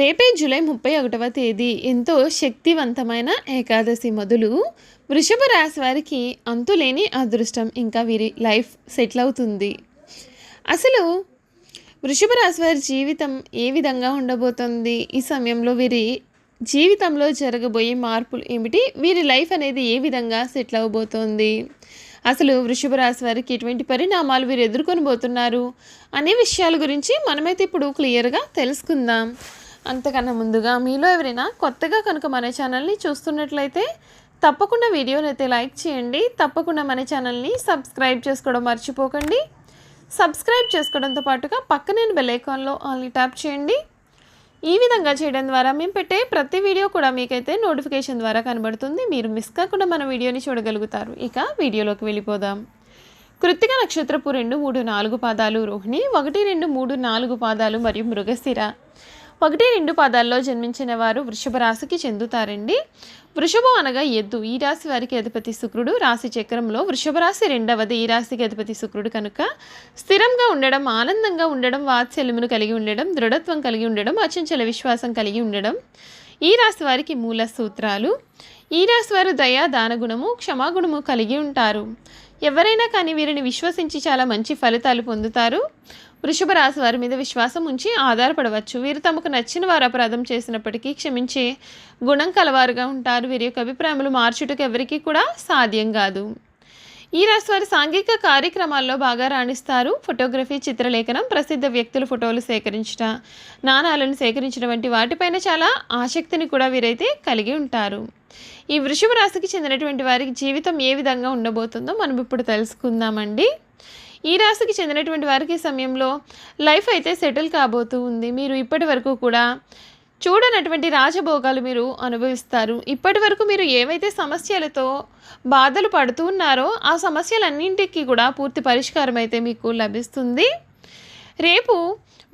రేపే జూలై ముప్పై ఒకటవ తేదీ ఎంతో శక్తివంతమైన ఏకాదశి మొదలు వృషభ రాశి వారికి అంతులేని అదృష్టం. ఇంకా వీరి లైఫ్ సెటిల్ అవుతుంది. అసలు వృషభ రాశి వారి జీవితం ఏ విధంగా ఉండబోతుంది? ఈ సమయంలో వీరి జీవితంలో జరగబోయే మార్పులు ఏమిటి? వీరి లైఫ్ అనేది ఏ విధంగా సెటిల్ అవ్వబోతోంది అసలు వృషభ రాశి వారికి ఎటువంటి పరిణామాలు వీరు ఎదుర్కొని పోతున్నారు అనే విషయాల గురించి మనమైతే ఇప్పుడు క్లియర్గా తెలుసుకుందాం. అంతకన్నా ముందుగా మీలో ఎవరైనా కొత్తగా కనుక మన ఛానల్ని చూస్తున్నట్లయితే తప్పకుండా వీడియోని అయితే లైక్ చేయండి. తప్పకుండా మన ఛానల్ని సబ్స్క్రైబ్ చేసుకోవడం మర్చిపోకండి. సబ్స్క్రైబ్ చేసుకోవడంతో పాటుగా పక్కనే బెల్ ఐకాన్లో ఆన్లీ ట్యాప్ చేయండి. ఈ విధంగా చేయడం ద్వారా మేము పెట్టే ప్రతి వీడియో కూడా మీకైతే నోటిఫికేషన్ ద్వారా కనబడుతుంది. మీరు మిస్ కాకుండా మన వీడియోని చూడగలుగుతారు. ఇక వీడియోలోకి వెళ్ళిపోదాం. కృత్తిక నక్షత్రపు రెండు మూడు నాలుగు పాదాలు రోహిణి ఒకటి రెండు మూడు నాలుగు పాదాలు మరియు మృగశిర. ఒకటి రెండు పాదాల్లో జన్మించిన వారు వృషభ రాశికి చెందుతారండి. వృషభం అనగా ఎద్దు. ఈ రాశి వారికి అధిపతి శుక్రుడు. రాశి చక్రంలో వృషభ రాశి రెండవది. ఈ రాశికి అధిపతి శుక్రుడు కనుక స్థిరంగా ఉండడం ఆనందంగా ఉండడం వాత్సల్యమును కలిగి ఉండడం దృఢత్వం కలిగి ఉండడం అచంచల విశ్వాసం కలిగి ఉండడం ఈ రాశి వారికి మూల సూత్రాలు. ఈ రాశి వారు దయా దానగుణము క్షమాగుణము కలిగి ఉంటారు. ఎవరైనా కానీ వీరిని విశ్వసించి చాలా మంచి ఫలితాలు పొందుతారు. వృషభ రాశి వారి మీద విశ్వాసం ఉంచి ఆధారపడవచ్చు. వీరు తమకు నచ్చిన వారు అపరాధం చేసినప్పటికీ క్షమించే గుణం కలవారుగా ఉంటారు. వీరి యొక్క అభిప్రాయములు మార్చుటకు ఎవరికీ కూడా సాధ్యం కాదు. ఈ రాశి వారి సాంఘిక కార్యక్రమాల్లో బాగా రాణిస్తారు. ఫోటోగ్రఫీ చిత్రలేఖనం ప్రసిద్ధ వ్యక్తుల ఫోటోలు సేకరించట నాణాలను సేకరించడం వంటి వాటిపైన చాలా ఆసక్తిని కూడా వీరైతే కలిగి ఉంటారు. ఈ వృషభ రాశికి చెందినటువంటి వారికి జీవితం ఏ విధంగా ఉండబోతుందో మనం ఇప్పుడు తెలుసుకుందామండి. ఈ రాశికి చెందినటువంటి వారికి సమయంలో లైఫ్ అయితే సెటిల్ కాబోతూ ఉంది. మీరు ఇప్పటి వరకు కూడా చూడనటువంటి రాజభోగాలు మీరు అనుభవిస్తారు. ఇప్పటి వరకు మీరు ఏవైతే సమస్యలతో బాధలు పడుతూ ఉన్నారో ఆ సమస్యలన్నింటికి కూడా పూర్తి పరిష్కారం అయితే మీకు లభిస్తుంది. రేపు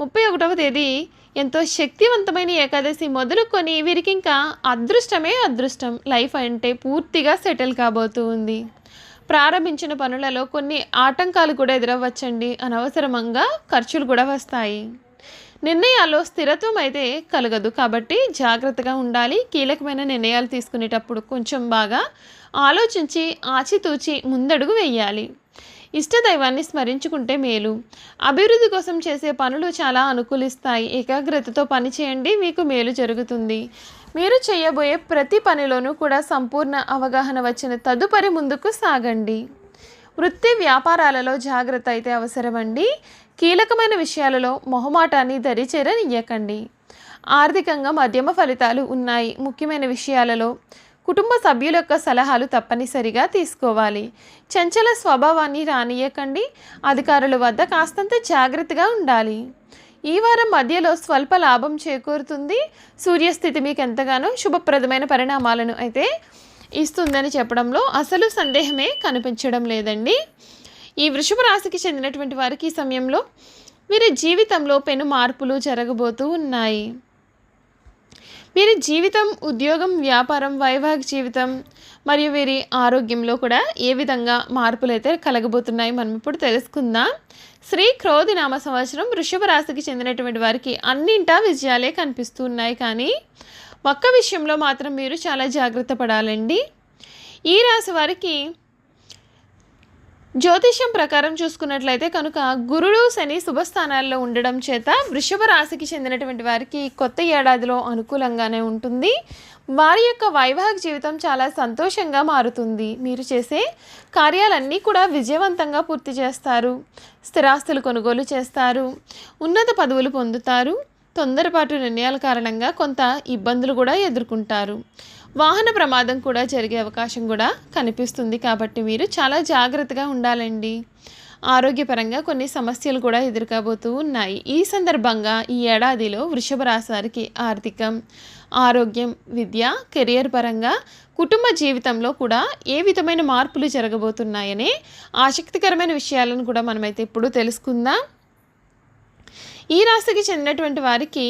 ముప్పై ఒకటవ తేదీ ఎంతో శక్తివంతమైన ఏకాదశి మొదలుకొని వీరికి ఇంకా అదృష్టమే అదృష్టం. లైఫ్ అంటే పూర్తిగా సెటిల్ కాబోతూ ఉంది. ప్రారంభించిన పనులలో కొన్ని ఆటంకాలు కూడా ఎదురవ్వచ్చండి. అనవసరంగా ఖర్చులు కూడా వస్తాయి. నిర్ణయాల్లో స్థిరత్వం అయితే కలగదు. కాబట్టి జాగ్రత్తగా ఉండాలి. కీలకమైన నిర్ణయాలు తీసుకునేటప్పుడు కొంచెం బాగా ఆలోచించి ఆచితూచి ముందడుగు వేయాలి. ఇష్టదైవాన్ని స్మరించుకుంటే మేలు. అభివృద్ధి కోసం చేసే పనులు చాలా అనుకూలిస్తాయి. ఏకాగ్రతతో పని చేయండి. మీకు మేలు జరుగుతుంది. మీరు చేయబోయే ప్రతి పనిలోనూ కూడా సంపూర్ణ అవగాహన వచ్చిన తదుపరి ముందుకు సాగండి. వృత్తి వ్యాపారాలలో జాగ్రత్త అయితే అవసరమండి. కీలకమైన విషయాలలో మొహమాటాన్ని దరిచేరనియ్యకండి. ఆర్థికంగా మధ్యమ ఫలితాలు ఉన్నాయి. ముఖ్యమైన విషయాలలో కుటుంబ సభ్యుల యొక్క సలహాలు తప్పనిసరిగా తీసుకోవాలి. చంచల స్వభావాన్ని రానియకండి అధికారుల వద్ద కాస్తంత జాగ్రత్తగా ఉండాలి. ఈ వారం మధ్యలో స్వల్ప లాభం చేకూరుతుంది. సూర్యస్థితి మీకు ఎంతగానో శుభప్రదమైన పరిణామాలను అయితే ఇస్తుందని చెప్పడంలో అసలు సందేహమే కనిపించడం లేదండి. ఈ వృషభ రాశికి చెందినటువంటి వారికి ఈ సమయంలో వీరి జీవితంలో పెను మార్పులు జరగబోతూ ఉన్నాయి. వీరి జీవితం ఉద్యోగం వ్యాపారం వైవాహిక జీవితం మరియు వీరి ఆరోగ్యంలో కూడా ఏ విధంగా మార్పులు అయితే కలగబోతున్నాయి మనం ఇప్పుడు తెలుసుకుందాం. శ్రీ క్రోధి నామ సంవత్సరం వృషభ రాశికి చెందినటువంటి వారికి అన్నింటా విజయాలే కనిపిస్తూ ఉన్నాయి కానీ ఒక్క విషయంలో మాత్రం మీరు చాలా జాగ్రత్త పడాలండి. ఈ రాశి వారికి జ్యోతిష్యం ప్రకారం చూసుకున్నట్లయితే కనుక గురుడు శని శుభస్థానాల్లో ఉండడం చేత వృషభ రాశికి చెందినటువంటి వారికి కొత్త ఏడాదిలో అనుకూలంగానే ఉంటుంది. వారి యొక్క వైవాహిక జీవితం చాలా సంతోషంగా మారుతుంది. మీరు చేసే కార్యాలన్నీ కూడా విజయవంతంగా పూర్తి చేస్తారు. స్థిరాస్తులు కొనుగోలు చేస్తారు. ఉన్నత పదవులు పొందుతారు. తొందరపాటు నిర్ణయాల కారణంగా కొంత ఇబ్బందులు కూడా ఎదుర్కొంటారు. వాహన ప్రమాదం కూడా జరిగే అవకాశం కూడా కనిపిస్తుంది కాబట్టి మీరు చాలా జాగ్రత్తగా ఉండాలండి. ఆరోగ్యపరంగా కొన్ని సమస్యలు కూడా ఎదుర్కోబోతూ ఉన్నాయి. ఈ సందర్భంగా ఈ ఏడాదిలో వృషభ రాశి వారికి ఆర్థికం ఆరోగ్యం విద్య కెరియర్ పరంగా కుటుంబ జీవితంలో కూడా ఏ విధమైన మార్పులు జరగబోతున్నాయనే ఆసక్తికరమైన విషయాలను కూడా మనమైతే ఇప్పుడు తెలుసుకుందాం. ఈ రాశికి చెందినటువంటి వారికి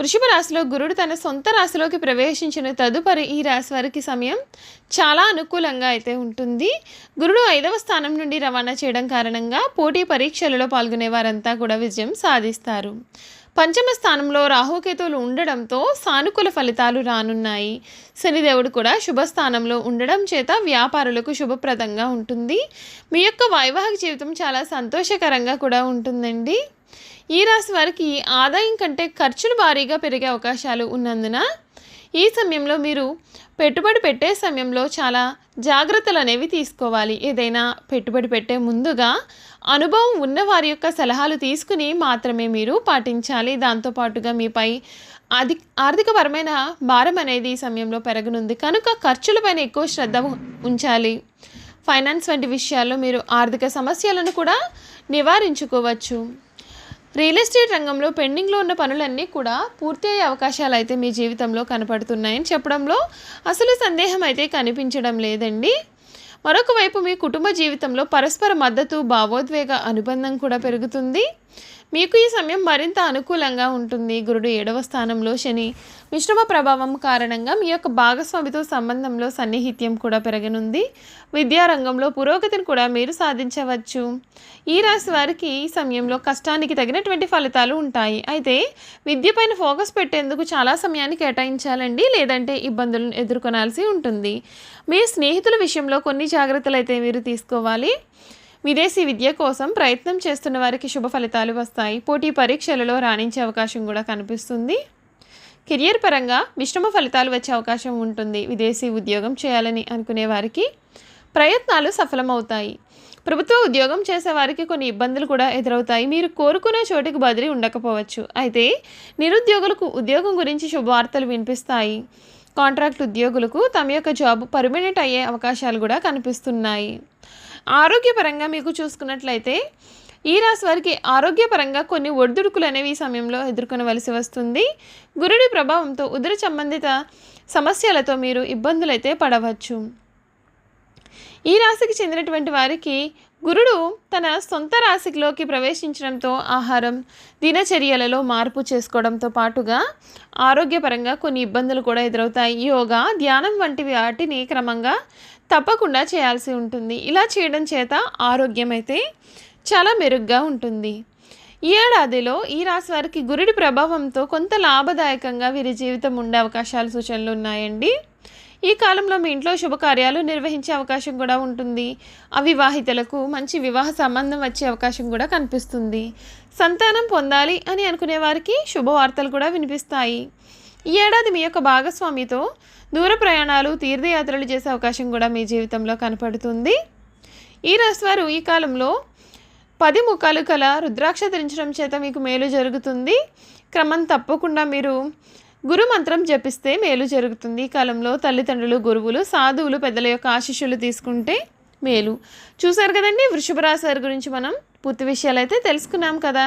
వృషభ రాశిలో గురుడు తన సొంత రాశిలోకి ప్రవేశించిన తదుపరి ఈ రాశి వారికి సమయం చాలా అనుకూలంగా అయితే ఉంటుంది. గురుడు ఐదవ స్థానం నుండి రవాణా చేయడం కారణంగా పోటీ పరీక్షలలో పాల్గొనే వారంతా కూడా విజయం సాధిస్తారు. పంచమ స్థానంలో రాహుకేతువులు ఉండడంతో సానుకూల ఫలితాలు రానున్నాయి. శనిదేవుడు కూడా శుభస్థానంలో ఉండడం చేత వ్యాపారులకు శుభప్రదంగా ఉంటుంది. మీ యొక్క వైవాహిక జీవితం చాలా సంతోషకరంగా కూడా ఉంటుందండి. ఈ రాశి వారికి ఆదాయం కంటే ఖర్చులు భారీగా పెరిగే అవకాశాలు ఉన్నందున ఈ సమయంలో మీరు పెట్టుబడి పెట్టే సమయంలో చాలా జాగ్రత్తలు అనేవి తీసుకోవాలి. ఏదైనా పెట్టుబడి పెట్టే ముందుగా అనుభవం ఉన్న వారి యొక్క సలహాలు తీసుకుని మాత్రమే మీరు పాటించాలి. దాంతోపాటుగా మీపై అది ఆర్థికపరమైన భారం అనేది ఈ సమయంలో పెరగనుంది. కనుక ఖర్చులపైన ఎక్కువ శ్రద్ధ ఉంచాలి. ఫైనాన్స్ వంటి విషయాల్లో మీరు ఆర్థిక సమస్యలను కూడా నివారించుకోవచ్చు. రియల్ ఎస్టేట్ రంగంలో పెండింగ్లో ఉన్న పనులన్నీ కూడా పూర్తి అయ్యే అవకాశాలు అయితే మీ జీవితంలో కనపడుతున్నాయని చెప్పడంలో అసలు సందేహం అయితే కనిపించడం లేదండి. మరొక వైపు మీ కుటుంబ జీవితంలో పరస్పర మద్దతు భావోద్వేగ అనుబంధం కూడా పెరుగుతుంది. మీకు ఈ సమయం మరింత అనుకూలంగా ఉంటుంది. గురుడు ఏడవ స్థానంలో శని. మిశ్రమ ప్రభావం కారణంగా మీ యొక్క భాగస్వామితో సంబంధంలో సన్నిహిత్యం కూడా పెరగనుంది. విద్యారంగంలో పురోగతిని కూడా మీరు సాధించవచ్చు. ఈ రాశి వారికి ఈ సమయంలో కష్టానికి తగినటువంటి ఫలితాలు ఉంటాయి. అయితే విద్యపైన ఫోకస్ పెట్టేందుకు చాలా సమయాన్ని కేటాయించాలండి. లేదంటే ఇబ్బందులను ఎదుర్కొనాల్సి ఉంటుంది. మీ స్నేహితుల విషయంలో కొన్ని జాగ్రత్తలు అయితే మీరు తీసుకోవాలి. విదేశీ విద్య కోసం ప్రయత్నం చేస్తున్న వారికి శుభ ఫలితాలు వస్తాయి. పోటీ పరీక్షలలో రాణించే అవకాశం కూడా కనిపిస్తుంది. కెరియర్ పరంగా మిశ్రమ ఫలితాలు వచ్చే అవకాశం ఉంటుంది. విదేశీ ఉద్యోగం చేయాలని అనుకునే వారికి ప్రయత్నాలు సఫలమవుతాయి. ప్రభుత్వ ఉద్యోగం చేసే వారికి కొన్ని ఇబ్బందులు కూడా ఎదురవుతాయి. మీరు కోరుకునే చోటికి బదిలీ ఉండకపోవచ్చు. అయితే నిరుద్యోగులకు ఉద్యోగం గురించి శుభవార్తలు వినిపిస్తాయి. కాంట్రాక్ట్ ఉద్యోగులకు తమ యొక్క జాబ్ పర్మనెంట్ అయ్యే అవకాశాలు కూడా కనిపిస్తున్నాయి. ఆరోగ్యపరంగా మీకు చూసుకున్నట్లయితే ఈ రాశి వారికి ఆరోగ్యపరంగా కొన్ని ఒడిదుడుకులు అనేవి ఈ సమయంలో ఎదుర్కొనవలసి వస్తుంది. గురుడి ప్రభావంతో ఉదర సంబంధిత సమస్యలతో మీరు ఇబ్బందులైతే పడవచ్చు. ఈ రాశికి చెందినటువంటి వారికి గురుడు తన సొంత రాశిలోకి ప్రవేశించడంతో ఆహారం దినచర్యలలో మార్పు చేసుకోవడంతో పాటుగా ఆరోగ్యపరంగా కొన్ని ఇబ్బందులు కూడా ఎదురవుతాయి. యోగా ధ్యానం వంటి వాటిని క్రమంగా తప్పకుండా చేయాల్సి ఉంటుంది. ఇలా చేయడం చేత ఆరోగ్యం అయితే చాలా మెరుగ్గా ఉంటుంది. ఈ ఏడాదిలో ఈ రాశి వారికి గురుడి ప్రభావంతో కొంత లాభదాయకంగా వీరి జీవితం ఉండే అవకాశాలు సూచనలు ఉన్నాయండి. ఈ కాలంలో మీ ఇంట్లో శుభకార్యాలు నిర్వహించే అవకాశం కూడా ఉంటుంది. అవివాహితులకు మంచి వివాహ సంబంధం వచ్చే అవకాశం కూడా కనిపిస్తుంది. సంతానం పొందాలి అని అనుకునే వారికి శుభవార్తలు కూడా వినిపిస్తాయి. ఈ ఏడాది మీ యొక్క భాగస్వామితో దూర ప్రయాణాలు తీర్థయాత్రలు చేసే అవకాశం కూడా మీ జీవితంలో కనపడుతుంది. ఈ రాశివారు ఈ కాలంలో పది ముఖాలు కల రుద్రాక్ష ధరించడం చేత మీకు మేలు జరుగుతుంది. క్రమం తప్పకుండా మీరు గురు మంత్రం జపిస్తే మేలు జరుగుతుంది. ఈ కాలంలో తల్లిదండ్రులు గురువులు సాధువులు పెద్దల యొక్క ఆశీస్సులు తీసుకుంటే మేలు. చూసారు కదండి వృషభ రాశి గురించి మనం పూర్తి విషయాలు అయితే తెలుసుకున్నాం కదా.